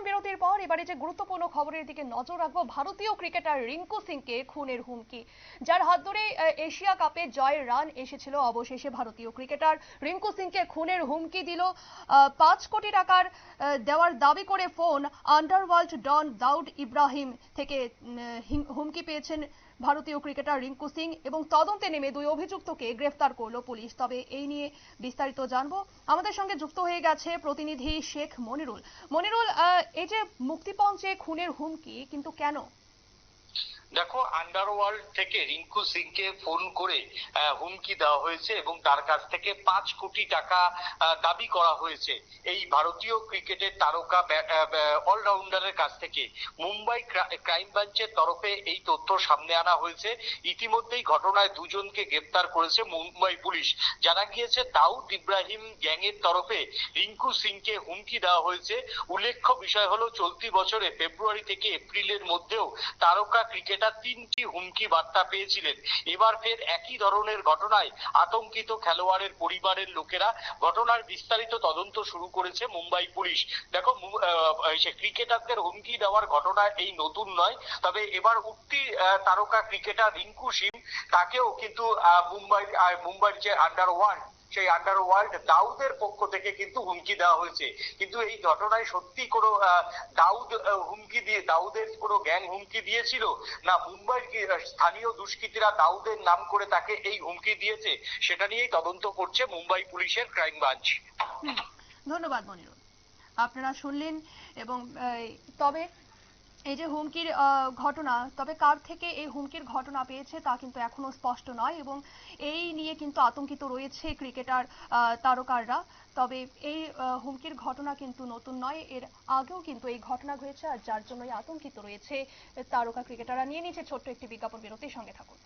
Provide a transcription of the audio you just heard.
বিরাম বিরতির পর এবারে যে গুরুত্বপূর্ণ খবরের দিকে নজর রাখব, ভারতীয় ক্রিকেটার রিঙ্কু সিংকে খুনের হুমকি। যার হাত ধরে এশিয়া কাপে জয়ের রান এসেছিল অবশেষে ভারতীয় ক্রিকেটার। রিঙ্কু সিংকে খুনের হুমকি দিল পাঁচ কোটি টাকার দেওয়ার দাবি করে phone underworld don Dawood Ibrahim থেকে হুমকি পেয়েছেন ভারতীয় ক্রিকেটার রিঙ্কু সিং এবং তদন্তে নেমে দুই অভিযুক্তকে গ্রেফতার করল পুলিশ। তবে এই নিয়ে বিস্তারিত জানব। আমাদের সঙ্গে যুক্ত হয়ে গেছে প্রতিনিধি শেখ মনিরুল। মনিরুল এই যে মুক্তিপণ মুক্তিপঞ্চে খুনের হুমকি কিন্তু কেন? দেখো আন্ডারওয়ার্ল্ড থেকে রিঙ্কু সিংকে ফোন করে হুমকি দেওয়া হয়েছে এবং তার কাছ থেকে পাঁচ কোটি টাকা দাবি করা হয়েছে। এই ভারতীয় ক্রিকেটের তারকা অলরাউন্ডারের কাছ থেকে। মুম্বাই ক্রাইম ব্রাঞ্চের তরফে এই তথ্য সামনে আনা হয়েছে। ইতিমধ্যেই ঘটনায় দুজনকে গ্রেপ্তার করেছে মুম্বাই পুলিশ। জানা গিয়েছে, দাউদ ইব্রাহিম গ্যাংয়ের তরফে রিঙ্কু সিংকে হুমকি দেওয়া হয়েছে। উল্লেখ্য বিষয় হলো, চলতি বছরে ফেব্রুয়ারি থেকে এপ্রিলের মধ্যেও তারকা ক্রিকেটার তিনটি হুমকি বার্তা পেয়েছিলেন। এবার ফের একই ধরনের ঘটনায় আতঙ্কিত খেলোয়াড়ের পরিবারের লোকেরা ঘটনার বিস্তারিত তদন্ত শুরু করেছে মুম্বাই পুলিশ। দেখো ক্রিকেটারদের হুমকি দেওয়ার ঘটনা এই নতুন নয়, তবে এবার উঠতি তারকা ক্রিকেটার রিঙ্কু সিং, তাকেও কিন্তু মুম্বাই মুম্বাইয়ের যে আন্ডার ওয়ান সেই আন্ডারওয়ার্ল্ড দাউদের পক্ষ থেকে কিন্তু হুমকি দেওয়া হয়েছে। কিন্তু এই ঘটনায় সত্যি কোনো দাউদ হুমকি দিয়ে, দাউদের কোনো গ্যাং হুমকি দিয়েছিল? না, মুম্বাইয়ের স্থানীয় দুষ্কৃতীরা দাউদের নাম করে তাকে এই হুমকি দিয়েছে? সেটা নিয়েই তদন্ত করছে মুম্বাই পুলিশের ক্রাইম ব্রাঞ্চ ধন্যবাদ মনিরুল। আপনারা শুনলেন এবং তবে এই যে হুমকির ঘটনা, তবে কার থেকে এই হুমকির ঘটনা পেয়েছে তা কিন্তু এখনও স্পষ্ট নয় এবং এই নিয়ে কিন্তু আতঙ্কিত রয়েছে ক্রিকেটার তারকাররা তবে এই হুমকির ঘটনা কিন্তু নতুন নয়, এর আগেও কিন্তু এই ঘটনা ঘটেছে আর যার জন্যই আতঙ্কিত রয়েছে তারকা ক্রিকেটাররা। নিয়ে নিচ্ছে ছোট্ট একটি বিজ্ঞাপন, বিরতির সঙ্গে থাকুন।